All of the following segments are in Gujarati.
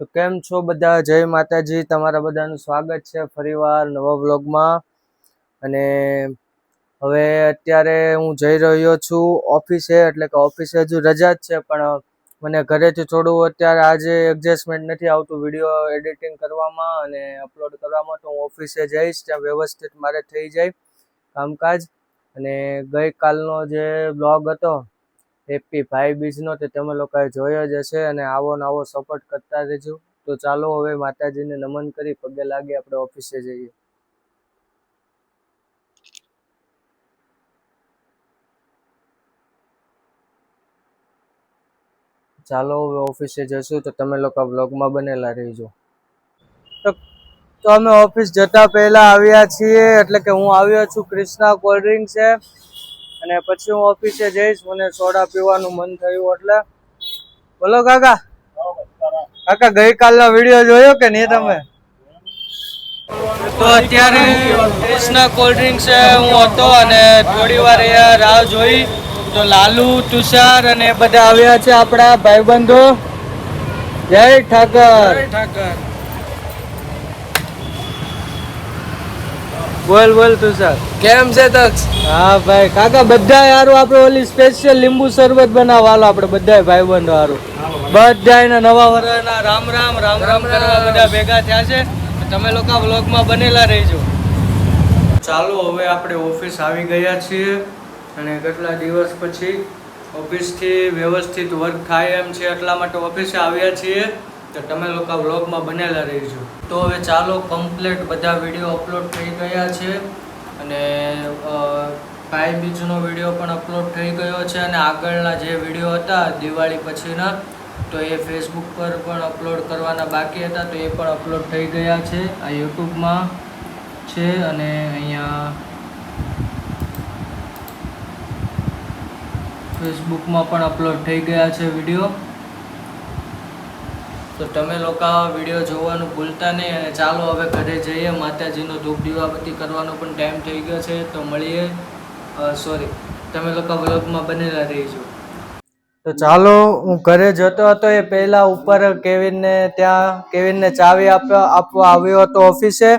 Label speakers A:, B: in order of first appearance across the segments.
A: તો કેમ છો બધા? જય માતાજી. તમારા બધાનું સ્વાગત છે ફરીવાર નવા વ્લોગમાં. અને હવે અત્યારે હું જઈ રહ્યો છું ઓફિસે, એટલે કે ઓફિસે હજુ રજા જ છે, પણ મને ઘરેથી થોડું અત્યારે આજે એડજસ્ટમેન્ટ નથી આવતું વીડિયો એડિટિંગ કરવામાં અને અપલોડ કરવામાં. તો હું ઓફિસે જઈશ, ત્યાં વ્યવસ્થિત મારે થઈ જાય કામકાજ. અને ગઈકાલનો જે બ્લોગ હતો હેપી ભાઈ બીજનો તે તમે લોકોએ જોયો જ હશે અને આવો ને આવો સપોર્ટ કરતા રહેજો. તો ચાલો હવે માતાજીને નમન કરી પગે લાગી આપણે ઓફિસે જઈએ. ચાલો હવે ઓફિસે જશું તો તમે લોકો બ્લોગમાં બનેલા રહેજો. તો અમે ઓફિસ જતા પહેલા આવ્યા છીએ એટલે કે હું આવ્યો છું ક્રિષ્ના કોલ્ડ છે. અને પછી હું ઓફિસે જઈશ મને સોડા પીવાનું મન થયું એટલે. બોલો કાકા. કાકા ગઈકાલનો વીડિયો જોયો કે નહીં તમે? તો અત્યારે ક્રિષ્ના કોલ્ડ ડ્રિંક છે હું હતો અને થોડી વાર અહીંયા રાહ જોઈ. તો લાલુ તુષાર અને બધા આવ્યા છે આપણા ભાઈબંધો. જય ઠાકર. બોલ બોલ તુષાર
B: કેમ છે તક્ષ?
A: હા ભાઈ. કાકા બધા હારું. આપણે ઓલી સ્પેશિયલ લીંબુ શરબત બનાવવા હાલો આપણે બધા ભાઈબંધો હારું. બધા નવા વર્ષના રામ રામ રામ રામ કરવા બધા ભેગા થયા છે. તમે લોકો વ્લોગમાં બનેલા રહેજો. ચાલો હવે આપણે ઓફિસ આવી ગયા છીએ અને કેટલા દિવસ પછી ઓફિસથી વ્યવસ્થિત વર્ક થાય એમ છે એટલા માટે ઓફિસે આવ્યા છીએ. તો તમે લોકો વ્લોગમાં બનેલા રહેજો. તો હવે ચાલો કમ્પ્લીટ બધા વીડિયો અપલોડ થઈ ગયા છે અને ભાઈ બીજનો વીડિયો પણ અપલોડ થઈ ગયો છે અને આગળના જે વીડિયો હતા, દિવાળી પછીના, તો એ ફેસબુક પર પણ અપલોડ કરવાના બાકી હતા, તો એ પણ અપલોડ થઈ ગયા છે આ યુટ્યુબમાં છે અને અહીંયા ફેસબુકમાં પણ અપલોડ થઈ ગયા છે વીડિયો તો તમે લોકો વીડિયો જોવાનું ભૂલતા નહીં અને ચાલો હવે ઘરે જઈએ. માતાજીનો ધૂપ દીવાબત્તી કરવાનો પણ ટાઈમ થઈ ગયો છે, તો મળીએ. સોરી તમે લોકો વ્લોગમાં બનેલા રહીજો. તો ચાલો, હું ઘરે જતો હતો, એ પહેલાં ઉપર કેવિનને ત્યાં, કેવિનને ચાવી આપવા આપવા આવ્યો હતો ઓફિસે.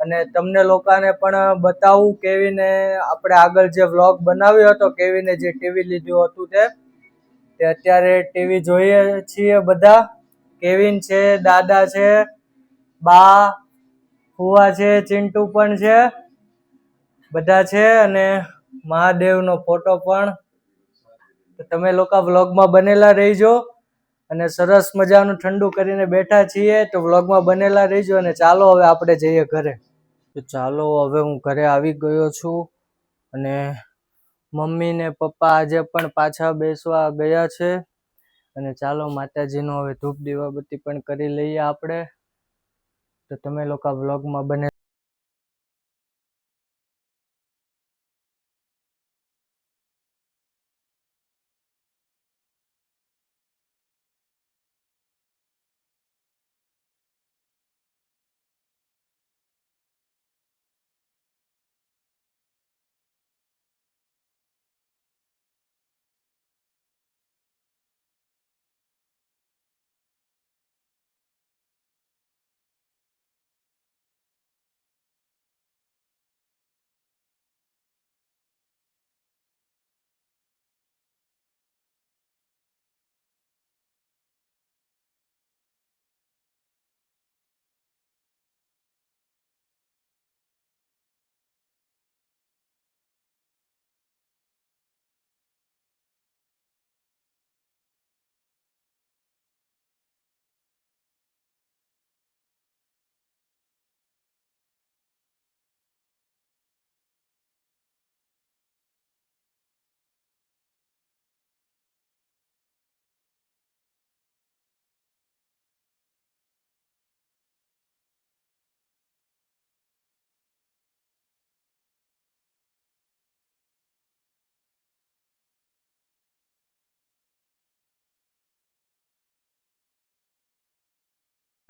A: અને તમને લોકોને પણ બતાવું, કેવીને આપણે આગળ જે વ્લોગ બનાવ્યો હતો, કેવીને જે ટીવી લીધું હતું તે. તે અત્યારે ટીવી જોઈએ છીએ બધા. કેવિન છે, દાદા છે, બા, ફુવા છે, ચિંટુ પણ છે, બધા છે અને મહાદેવનો ફોટો પણ. તમે લોકો વ્લોગમાં બનેલા રહીજો અને સરસ મજાનું ઠંડુ કરીને બેઠા છીએ તો વ્લોગમાં બનેલા રહીજો અને ચાલો હવે આપણે જઈએ ઘરે. તો ચાલો હવે હું ઘરે આવી ગયો છું અને મમ્મી ને પપ્પા આજે પણ પાછા બેસવા ગયા છે. અને ચાલો માતાજીનો હવે ધૂપ દીવાબત્તી પણ કરી લઈએ આપણે. તો તમે લોકો વ્લોગમાં બને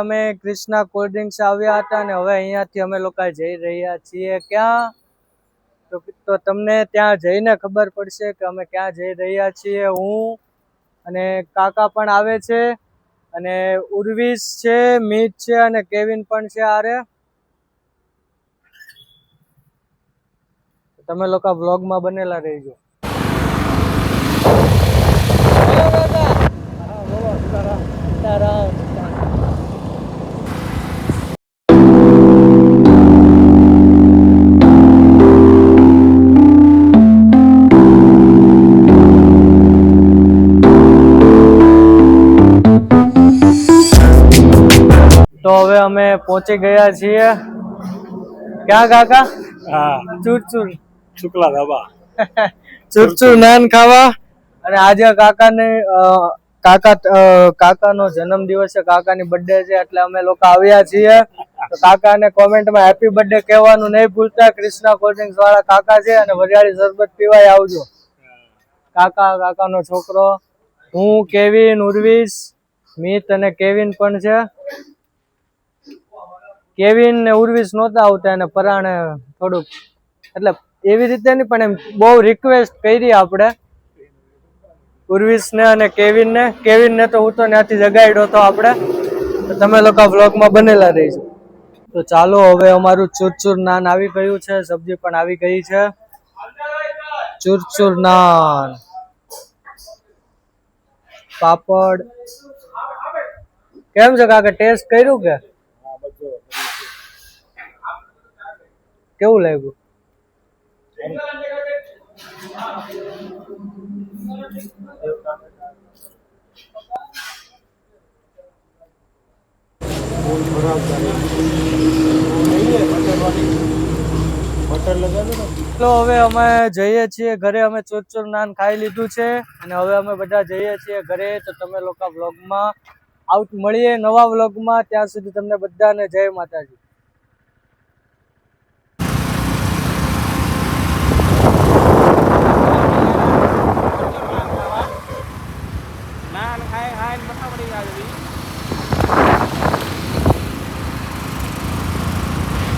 A: અમે ક્રિષ્ના કોલ્ડ ડ્રિંક્સ આવ્યા હતા અને હવે અહીંયાથી અમે લોકો જઈ રહ્યા છીએ. ક્યાં? તો તમને ત્યાં જઈને ખબર પડશે કે અમે ક્યાં જઈ રહ્યા છીએ. હું અને કાકા પણ આવે છે અને ઉર્વિશ છે, મીત છે અને કેવિન પણ છે આરે. તમે લોકો વ્લોગમાં બનેલા રહેજો. તો હવે અમે પહોંચી ગયા છીએ. ક્યાં કાકા?
B: હા.
A: ચૂરચૂર.
B: શુક્લા ધાબા.
A: ચૂરચૂર નાન ખાવા. અને આજે કાકાને કાકા કાકાનો જન્મ દિવસ છે કાકાની બર્થડે છે એટલે અમે લોકો આવ્યા છીએ. તો કાકાને કોમેન્ટમાં હેપી બર્થડે કહેવાનું નહીં ભૂલતા. ક્રિષ્ના કોલ્ડ વાળા કાકા છે અને વરિયાળી શરબત પીવાય આવજો. કાકા કાકાનો છોકરો. હું કેવિન ઉર્વિશ મિત અને કેવિન પણ છે. કેવિન ને ઉર્વિશ નહોતા આવતા અને પરાણે થોડુંક, એટલે એવી રીતે નહીં, પણ એમ બહુ રિક્વેસ્ટ કરી આપણે. ઉર્વિશ ને અને કેવિન ને કેવિન ને તો હું તો ત્યાંથી જગાડ્યો હતો આપણે. તમે લોકો વ્લોગમાં બનેલા રહીશું. તો ચાલો, હવે અમારું ચૂરચૂર નાન આવી ગયું છે. સબ્જી પણ આવી ગઈ છે. ચૂરચૂર નાન. પાપડ. કેમ છે કાકા, ટેસ્ટ કર્યું કે? કેવું લાગ્યું? તો હવે અમે જઈએ છીએ ઘરે, અમે ચોરચોર નાન ખાઈ લીધું છે અને હવે અમે બધા જઈએ છીએ ઘરે. તો તમે લોકો વ્લોગમાં આઉટ મળીએ, નવા વ્લોગમાં ત્યાં સુધી તમને બધાને જય માતાજી.